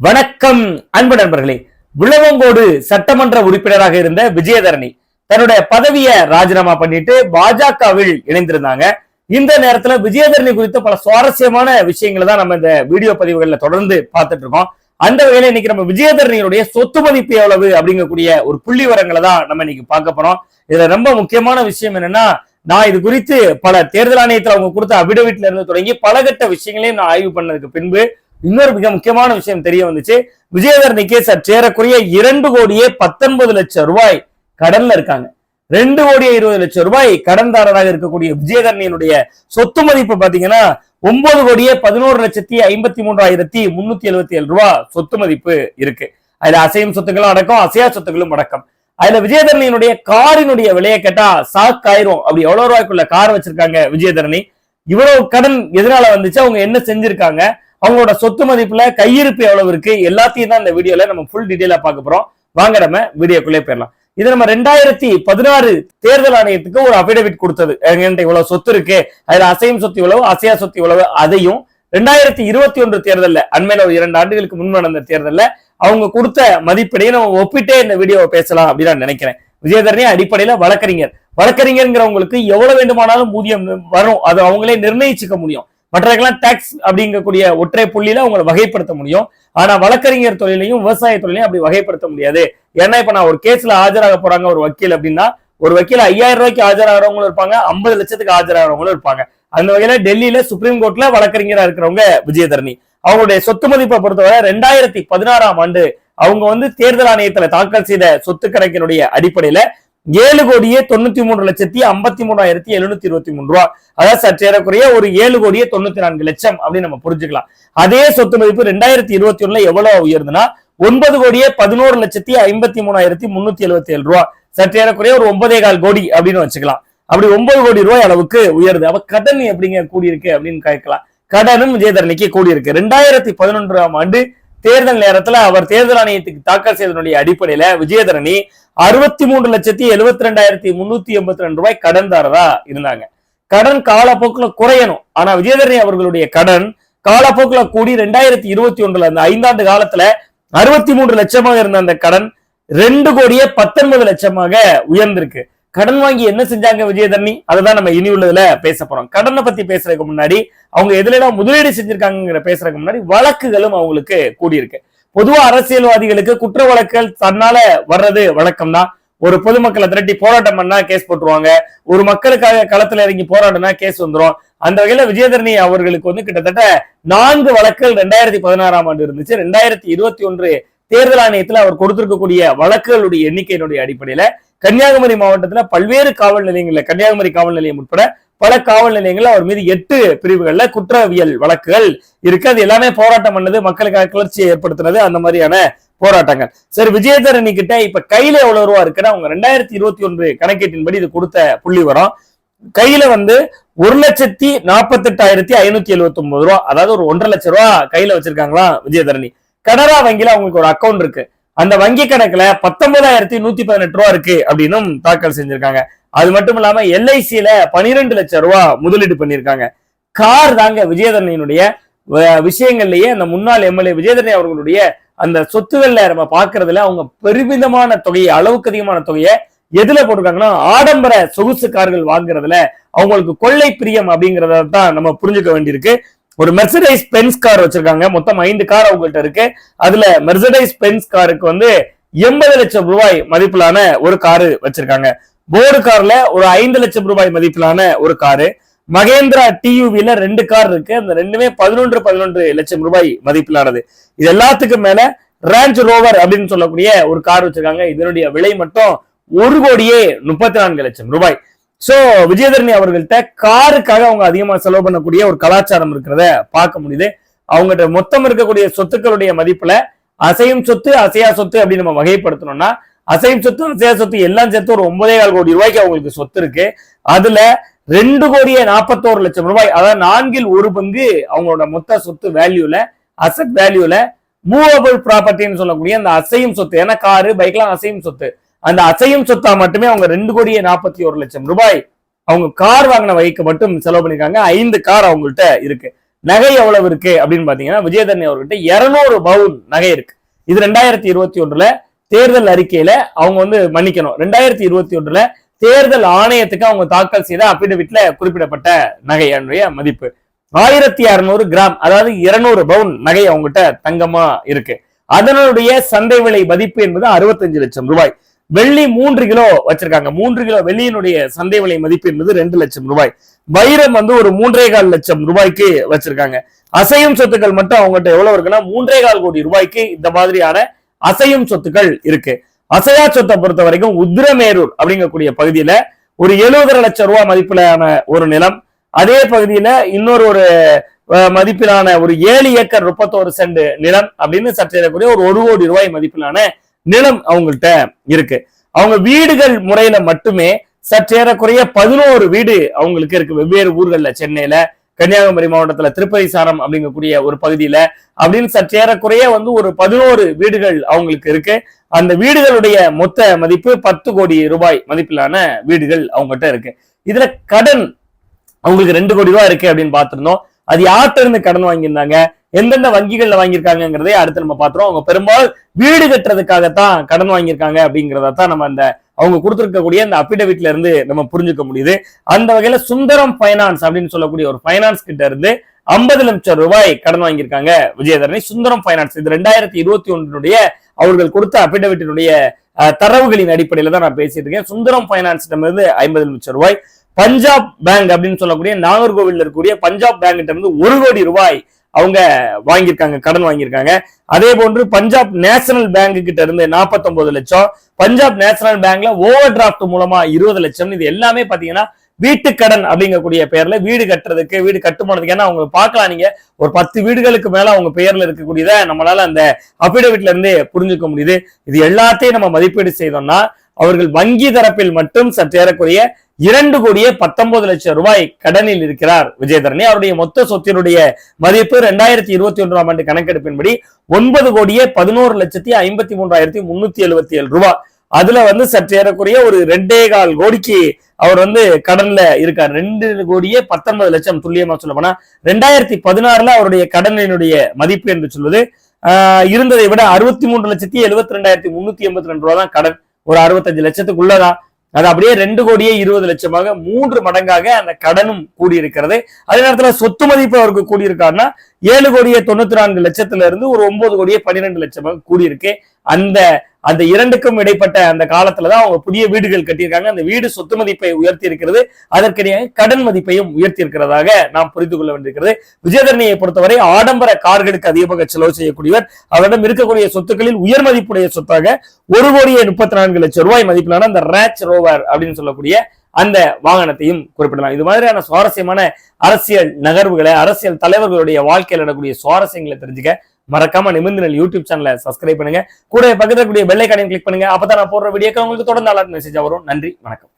வணக்கம் அன்பு நண்பர்களே. விளவங்கோடு சட்டமன்ற உறுப்பினராக இருந்த விஜயதரணி தன்னுடைய பதவியை ராஜினாமா பண்ணிட்டு பாஜகவில் இணைந்திருந்தாங்க. இந்த நேரத்துல விஜயதரணி குறித்த பல சுவாரஸ்யமான விஷயங்களை தான் நம்ம இந்த வீடியோ பதிவுகள்ல தொடர்ந்து பார்த்துட்டு இருக்கோம். அந்த வகையில இன்னைக்கு நம்ம விஜயதரணியுடைய சொத்து மதிப்பு எவ்வளவு அப்படிங்கக்கூடிய ஒரு புள்ளி விவரங்களை தான் நம்ம இன்னைக்கு பார்க்க போறோம். இதுல ரொம்ப முக்கியமான விஷயம் என்னன்னா நான் இது குறித்து பல தேர்தல் ஆணையத்தில் அவங்க கொடுத்த அபிடவிட்ல இருந்து தொடங்கி பலகட்ட விஷயங்களையும் நான் ஆய்வு பண்ணதுக்கு பின்பு இன்னொரு மிக முக்கியமான விஷயம் தெரிய வந்துச்சு. விஜயதரணிக்கு சேரக்குரிய இரண்டு கோடியே பத்தொன்பது லட்சம் ரூபாய் கடன்ல இருக்காங்க. ரெண்டு கோடியே இருபது லட்சம் ரூபாய் கடன்தாரராக இருக்கக்கூடிய விஜயதரணியினுடைய சொத்து மதிப்பு பாத்தீங்கன்னா ஒன்பது கோடியே பதினோரு லட்சத்தி ஐம்பத்தி மூன்றாயிரத்தி முன்னூத்தி எழுபத்தி ஏழு ரூபாய் சொத்து மதிப்பு இருக்கு. அதுல அசையும் சொத்துக்களும் அடக்கம் அசையா சொத்துக்களும் அடக்கம். அதுல விஜயதரணியினுடைய காரினுடைய விலையை கேட்டா சாக் ஆயிரும். அப்படி எவ்வளவு ரூபாய்க்குள்ள கார் வச்சிருக்காங்க விஜயதரணி இவ்வளவு கடன் எதனால வந்துச்சு? அவங்க என்ன செஞ்சிருக்காங்க? அவங்களோட சொத்து மதிப்புல கையிருப்பு எவ்வளவு இருக்கு எல்லாத்தையும் தான் இந்த வீடியோல நம்ம ஃபுல் டீடைலா பார்க்க போறோம். வாங்க நம்ம வீடியோக்குள்ளே போயிடலாம். இது நம்ம ரெண்டாயிரத்தி பதினாறு தேர்தல் ஆணையத்துக்கு ஒரு அபிடவிட் கொடுத்தது. என்கிட்ட இவ்வளவு சொத்து இருக்கு அதுல அசையும் சொத்து இவ்வளவு அசையா சொத்து இவ்வளவு அதையும் ரெண்டாயிரத்தி இருபத்தி ஒன்று தேர்தல்ல அண்மையில ஒரு இரண்டு ஆண்டுகளுக்கு முன் நடந்த தேர்தல்ல அவங்க கொடுத்த மதிப்பீடையும் நம்ம ஒப்பிட்டே இந்த வீடியோவை பேசலாம் அப்படின்னு நான் நினைக்கிறேன். விஜயதரணி அடிப்படையில வழக்கறிஞர். வழக்கறிஞர்ங்கிறவங்களுக்கு எவ்வளவு வேண்டுமானாலும் ஊதியம் வரும் அது அவங்களே நிர்ணயிச்சுக்க முடியும். மற்றவர்களாம் டேக்ஸ் அப்படிங்கக்கூடிய ஒற்றை புள்ளியில உங்களை வகைப்படுத்த முடியும். ஆனா வழக்கறிஞர் தொழிலையும் விவசாய தொழிலையும் அப்படி வகைப்படுத்த முடியாது. ஏன்னா இப்ப நான் ஒரு கேஸ்ல ஆஜராக போறாங்க ஒரு வக்கீல் அப்படின்னா ஒரு வக்கீல் ஐயாயிரம் ரூபாய்க்கு ஆஜராகிறவங்களும் இருப்பாங்க ஐம்பது லட்சத்துக்கு ஆஜராகிறவங்களும் இருப்பாங்க. அந்த வகையில டெல்லியில சுப்ரீம் கோர்ட்ல வழக்கறிஞரா இருக்கிறவங்க விஜயதரணி. அவங்களுடைய சொத்து மதிப்பை பொறுத்தவரை ரெண்டாயிரத்தி பதினாறாம் ஆண்டு அவங்க வந்து தேர்தல் ஆணையத்துல தாக்கல் செய்த சொத்து கணக்கினுடைய அடிப்படையில ஏழு கோடியே தொண்ணூத்தி மூன்று லட்சத்தி ஐம்பத்தி மூணாயிரத்தி எழுநூத்தி இருபத்தி மூணு ரூபா. அதாவது சற்றேறக்குறைய ஒரு ஏழு கோடியே தொண்ணூத்தி நான்கு லட்சம் அப்படின்னு நம்ம புரிஞ்சுக்கலாம். அதே சொத்து மதிப்பு ரெண்டாயிரத்தி இருபத்தி ஒண்ணுல எவ்வளவு உயர்ந்ததுன்னா ஒன்பது கோடியே பதினோரு லட்சத்தி ஐம்பத்தி மூணாயிரத்தி முன்னூத்தி எழுபத்தி ஏழு ரூபா சற்றேறக்குறைய ஒரு ஒன்பதே கால் கோடி அப்படின்னு வச்சுக்கலாம். அப்படி ஒன்பது கோடி ரூபாய் அளவுக்கு உயருது. அப்ப கடன் எப்படிங்க கூடியிருக்கு அப்படின்னு கேட்கலாம். கடனும் விஜயதரணிக்கு கூடியிருக்கு. ரெண்டாயிரத்தி பதினொன்றாம் ஆண்டு தேர்தல் நேரத்துல அவர் தேர்தல் ஆணையத்துக்கு தாக்கல் செய்தனுடைய அடிப்படையில விஜயதரணி அறுபத்தி மூன்று லட்சத்தி எழுபத்தி ரெண்டாயிரத்தி முன்னூத்தி எண்பத்தி ரெண்டு ரூபாய் கடன்தாரரா இருந்தாங்க. கடன் காலப்போக்கில் குறையணும். ஆனா விஜயதரணி அவர்களுடைய கடன் காலப்போக்கில் கூடி ரெண்டாயிரத்தி இருபத்தி ஒன்றுல அந்த ஐந்தாண்டு காலத்துல அறுபத்தி மூன்று லட்சமாக இருந்த அந்த கடன் ரெண்டு கோடியே பத்தொன்பது லட்சமாக உயர்ந்திருக்கு. கடன் வாங்கி என்ன செஞ்சாங்க விஜயதர்னி அதை தான் நம்ம இனி உள்ளதுல பேச போறோம். கடனை பத்தி பேசுறதுக்கு முன்னாடி அவங்க எதுலாம் முதலீடு செஞ்சிருக்காங்கிற பேசுறதுக்கு முன்னாடி வழக்குகளும் அவங்களுக்கு கூடியிருக்கு. பொதுவா அரசியல்வாதிகளுக்கு குற்ற வழக்குகள் தன்னால வர்றது வழக்கம் தான் ஒரு பொதுமக்களை திரட்டி போராட்டம் பண்ணா கேஸ் போட்டுருவாங்க. ஒரு மக்களுக்காக களத்துல இறங்கி போராடினா கேஸ் வந்துரும். அந்த வகையில விஜயதரணி அவர்களுக்கு வந்து கிட்டத்தட்ட நான்கு வழக்குகள் ரெண்டாயிரத்தி பதினாறாம் ஆண்டு இருந்துச்சு. ரெண்டாயிரத்தி இருபத்தி ஒன்று தேர்தல் ஆணையத்துல அவர் கொடுத்திருக்கக்கூடிய வழக்குகளுடைய எண்ணிக்கையினுடைய அடிப்படையில கன்னியாகுமரி மாவட்டத்துல பல்வேறு காவல் நிலையங்கள்ல கன்னியாகுமரி காவல் நிலையம் உட்பட பல காவல் நிலையங்கள்ல அவர் மீது எட்டு பிரிவுகள்ல குற்றவியல் வழக்குகள் இருக்கு. அது எல்லாமே போராட்டம் பண்ணது மக்களுக்காக கிளர்ச்சியை ஏற்படுத்தினது அந்த மாதிரியான போராட்டங்கள். சரி விஜயதரணி கிட்ட இப்ப கையில எவ்வளவு ரூபா இருக்குன்னா அவங்க ரெண்டாயிரத்தி இருபத்தி ஒன்று கணக்கீட்டின்படி இது கொடுத்த புள்ளி வரும். கையில வந்து ஒரு லட்சத்தி நாற்பத்தி எட்டாயிரத்தி ஐநூத்தி எழுபத்தி ஒன்பது ரூபா அதாவது ஒரு ஒன்றரை லட்சம் ரூபா கையில வச்சிருக்காங்களா விஜயதரணி கனரா வங்கியில அவங்களுக்கு ஒரு அக்கௌண்ட் இருக்கு. அந்த வங்கி கணக்குல பத்தொன்பதாயிரத்தி நூத்தி பதினெட்டு ரூபா இருக்கு அப்படின்னும் தாக்கல் செஞ்சிருக்காங்க. அது மட்டும் இல்லாம எல்ஐசியில பனிரெண்டு லட்சம் ரூபா முதலீடு பண்ணிருக்காங்க. கார் தாங்க விஜயதரணியினுடைய விஷயங்கள்லயே அந்த முன்னாள் எம்எல்ஏ விஜயதரணி அவர்களுடைய அந்த சொத்துகள்ல நம்ம பாக்குறதுல அவங்க பெருமிதமான தொகையை அளவுக்கு அதிகமான தொகையை எதுல போட்டிருக்காங்கன்னா ஆடம்பர சொகுசு கார்கள் வாங்குறதுல அவங்களுக்கு கொள்ளை பிரியம் அப்படிங்கறத தான் நம்ம புரிஞ்சுக்க வேண்டியிருக்கு. ஒரு மெர்சடைஸ் பென்ஸ் கார் வச்சிருக்காங்க. மொத்தம் ஐந்து கார் அவங்கள்ட்ட இருக்கு. அதுல மெர்சடைஸ் பென்ஸ் காருக்கு வந்து எண்பது லட்சம் ரூபாய் மதிப்பிலான ஒரு காரு வச்சிருக்காங்க. போர்டு கார்ல ஒரு ஐந்து லட்சம் ரூபாய் மதிப்பிலான ஒரு காரு மகேந்திரா டியூவில ரெண்டு கார் இருக்கு. அந்த ரெண்டுமே பதினொன்று பதினொன்று லட்சம் ரூபாய் மதிப்பிலானது. இது எல்லாத்துக்கும் மேல ரேஞ்ச் ரோவர் அப்படின்னு சொல்லக்கூடிய ஒரு கார் வச்சிருக்காங்க. இதனுடைய விலை மட்டும் ஒரு கோடியே முப்பத்தி நான்கு லட்சம் ரூபாய். சோ விஜயதரணி அவர்கள்ட்ட காருக்காக அவங்க அதிகமா செலவு பண்ணக்கூடிய ஒரு கலாச்சாரம் இருக்கிறத பார்க்க முடியுது. அவங்ககிட்ட மொத்தம் இருக்கக்கூடிய சொத்துக்களுடைய மதிப்புல அசையும் சொத்து அசையா சொத்து அப்படின்னு நம்ம வகைப்படுத்தணும்னா அசையும் சொத்து அசையா சொத்து எல்லாம் சேர்த்து ஒரு ஒன்பதே கால் கோடி ரூபாய்க்கு அவங்களுக்கு சொத்து இருக்கு. அதுல ரெண்டு கோடியே நாற்பத்தோரு லட்சம் ரூபாய் அதாவது நான்கில் ஒரு பங்கு அவங்களோட மொத்த சொத்து வேல்யூல அசட் வேல்யூல மூவபிள் ப்ராப்பர்ட்டின்னு சொல்லக்கூடிய அந்த அசையும் சொத்து ஏன்னா காரு பைக்லாம் அசையும் சொத்து. அந்த அசையும் சொத்தா மட்டுமே அவங்க ரெண்டு கோடியே நாற்பத்தி ஒரு லட்சம் ரூபாய் அவங்க கார் வாங்கின வகைக்கு மட்டும் செலவு பண்ணிருக்காங்க. ஐந்து கார் அவங்கள்ட்ட இருக்கு. நகை எவ்வளவு இருக்கு அப்படின்னு பாத்தீங்கன்னா விஜயதரணி அவர்கிட்ட இருநூறு பவுன் நகை இருக்கு. இது ரெண்டாயிரத்தி இருபத்தி ஒன்றுல தேர்தல் அறிக்கையில அவங்க வந்து மன்னிக்கணும். ரெண்டாயிரத்தி இருபத்தி ஒன்றுல தேர்தல் ஆணையத்துக்கு அவங்க தாக்கல் செய்த அபிடவிட்ல குறிப்பிடப்பட்ட நகையினுடைய மதிப்பு. ஆயிரத்தி அறுநூறு கிராம் அதாவது இருநூறு பவுன் நகை அவங்ககிட்ட தங்கமா இருக்கு. அதனுடைய சந்தை விலை மதிப்பு என்பது அறுபத்தஞ்சு லட்சம் ரூபாய். வெள்ளி மூன்று கிலோ வச்சிருக்காங்க. மூன்று கிலோ வெள்ளியினுடைய சந்தை விலை மதிப்பு என்பது ரெண்டு லட்சம் ரூபாய். வைரம் வந்து ஒரு மூன்றே கால் லட்சம் ரூபாய்க்கு வச்சிருக்காங்க. அசையும் சொத்துக்கள் மட்டும் அவங்ககிட்ட எவ்வளவு இருக்குன்னா மூன்றே கால் கோடி ரூபாய்க்கு இந்த மாதிரியான அசையும் சொத்துக்கள் இருக்கு. அசையா சொத்தை பொறுத்த வரைக்கும் உத்திரமேரூர் அப்படிங்கக்கூடிய பகுதியில ஒரு எழுபதரை லட்சம் ரூபாய் மதிப்பிலான ஒரு நிலம். அதே பகுதியில இன்னொரு ஒரு மதிப்பிலான ஒரு ஏழு ஏக்கர் முப்பத்தோரு சென்ட் நிலம் அப்படின்னு சற்றேறக்கூடிய ஒரு ஒரு கோடி ரூபாய் மதிப்பிலான நிலம் அவங்கள்ட்ட இருக்கு. அவங்க வீடுகள் முறையில மட்டுமே சற்றேறக்குறைய பதினோரு வீடு அவங்களுக்கு இருக்கு. வெவ்வேறு ஊர்கள்ல சென்னையில கன்னியாகுமரி மாவட்டத்துல திருப்பதி சாரம் அப்படிங்கக்கூடிய ஒரு பகுதியில அப்படின்னு சற்றேறக்குறைய வந்து ஒரு பதினோரு வீடுகள் அவங்களுக்கு இருக்கு. அந்த வீடுகளுடைய மொத்த மதிப்பு பத்து கோடி ரூபாய் மதிப்பிலான வீடுகள் அவங்ககிட்ட இருக்கு. இதுல கடன் அவங்களுக்கு ரெண்டு கோடி ரூபாய் இருக்கு அப்படின்னு பாத்திருந்தோம் அது யார்கிட்ட இருந்து கடன் வாங்கியிருந்தாங்க? எந்தெந்த வங்கிகள்ல வாங்கியிருக்காங்கிறதே அடுத்து நம்ம பாத்துறோம் அவங்க பெரும்பாலும் வீடு கட்டுறதுக்காகத்தான் கடன் வாங்கியிருக்காங்க அப்படிங்கிறத தான் நம்ம அந்த அவங்க கொடுத்துருக்கக்கூடிய அந்த அபிடவிட்ல இருந்து நம்ம புரிஞ்சுக்க முடியுது. அந்த வகையில சுந்தரம் ஃபைனான்ஸ் அப்படின்னு சொல்லக்கூடிய ஒரு ஃபைனான்ஸ் கிட்ட இருந்து ஐம்பது லட்சம் ரூபாய் கடன் வாங்கியிருக்காங்க விஜயதரணி. சுந்தரம் ஃபைனான்ஸ் இது ரெண்டாயிரத்தி இருபத்தி ஒன்றினுடைய அவர்கள் கொடுத்த அபிடவிட்டினுடைய தரவுகளின் அடிப்படையில தான் நான் பேசிட்டு இருக்கேன். சுந்தரம் ஃபைனான்ஸிடம் இருந்து ஐம்பது லட்சம் ரூபாய். பஞ்சாப் பேங்க் அப்படின்னு சொல்லக்கூடிய நாகர்கோவில் இருக்கக்கூடிய பஞ்சாப் பேங்கிட்ட இருந்து ஒரு கோடி ரூபாய் அவங்க வாங்கியிருக்காங்க கடன் வாங்கியிருக்காங்க. அதே போன்று பஞ்சாப் நேஷனல் பேங்க் கிட்ட இருந்து 49 லட்சம். பஞ்சாப் நேஷனல் பேங்க்ல ஓவர் டிராஃப்ட் மூலமா இருபது லட்சம் இது எல்லாமே பாத்தீங்கன்னா வீட்டு கடன் அப்படிங்கக்கூடிய பெயர்ல வீடு கட்டுறதுக்கு வீடு கட்டுமானதுக்கு ஏன்னா அவங்க பார்க்கலாம் நீங்க. ஒரு பத்து வீடுகளுக்கு மேல அவங்க பெயர்ல இருக்கக்கூடியதை நம்மளால அந்த அபிடவிட்ல இருந்தே புரிஞ்சுக்க முடியுது. இது எல்லாத்தையும் நம்ம மதிப்பீடு செய்தோம்னா அவர்கள் வங்கி தரப்பில் மட்டும் சற்றேறக்குறைய இரண்டு கோடியே பத்தொன்பது லட்சம் ரூபாய் கடனில் இருக்கிறார் விஜயதரணி. அவருடைய மொத்த சொத்தினுடைய மதிப்பு ரெண்டாயிரத்தி இருபத்தி ஒன்றாம் ஆண்டு கணக்கெடுப்பின்படி ஒன்பது கோடியே பதினோரு லட்சத்தி ஐம்பத்தி மூன்றாயிரத்தி முன்னூத்தி எழுபத்தி ஏழு ரூபாய் அதுல வந்து சற்று ஏறக்குறைய ஒரு ரெண்டே கால் கோடிக்கு அவர் வந்து கடன்ல இருக்கார். ரெண்டு கோடியே பத்தொன்பது லட்சம் துல்லியமா சொல்ல போனா ரெண்டாயிரத்தி பதினாறுல அவருடைய கடனினுடைய மதிப்பு என்று சொல்வது ஆஹ் இருந்ததை விட அறுபத்தி மூன்று லட்சத்தி எழுபத்தி ரெண்டாயிரத்தி முன்னூத்தி எண்பத்தி ரெண்டு ரூபா தான் கடன். ஒரு அறுபத்தஞ்சு லட்சத்துக்குள்ளதான் அது அப்படியே ரெண்டு கோடியே இருபது லட்சமாக மூன்று மடங்காக அந்த கடனும் கூடியிருக்கிறது. அதே நேரத்துல சொத்து மதிப்பு அவருக்கு கூடியிருக்காருன்னா ஏழு கோடியே தொண்ணூத்தி நான்கு லட்சத்துல இருந்து ஒரு ஒன்பது கோடியே பன்னிரெண்டு லட்சமாக கூடியிருக்கு. அந்த அந்த இரண்டுக்கும் இடைப்பட்ட அந்த காலத்துலதான் அவங்க புதிய வீடுகள் கட்டியிருக்காங்க. அந்த வீடு சொத்து மதிப்பை உயர்த்தி இருக்கிறது அதற்கிடையே கடன் மதிப்பையும் உயர்த்தி இருக்கிறதாக நாம் புரிந்து கொள்ள வேண்டியிருக்கிறது. விஜயதரணியை பொறுத்தவரை ஆடம்பர கார்களுக்கு அதிகமாக செலவு செய்யக்கூடியவர். அவரிடம் இருக்கக்கூடிய சொத்துக்களில் உயர் மதிப்புடைய சொத்தாக ஒரு கோடியே முப்பத்தி நான்கு லட்சம் ரூபாய் மதிப்பிலான அந்த ரேச் ரோவர் அப்படின்னு சொல்லக்கூடிய அந்த வாகனத்தையும் குறிப்பிடலாம். இது மாதிரியான சுவாரஸ்யமான அரசியல் நகர்வுகளை அரசியல் தலைவர்களுடைய வாழ்க்கையில் நடக்கக்கூடிய சுவாரஸ்யங்களை தெரிஞ்சுக்க மறக்காம நிமிர்ந்த யூடியூப் சேனலை சப்ஸ்கிரைப் பண்ணுங்க. கூட பக்கத்துல கூடிய பெல்லைக்கானையும் கிளிக் பண்ணுங்க. அப்பதான் நான் போடுற வீடியோக்கு உங்களுக்கு தொடர்ந்து அலர்ட் மெசேஜ் வரும். நன்றி. வணக்கம்.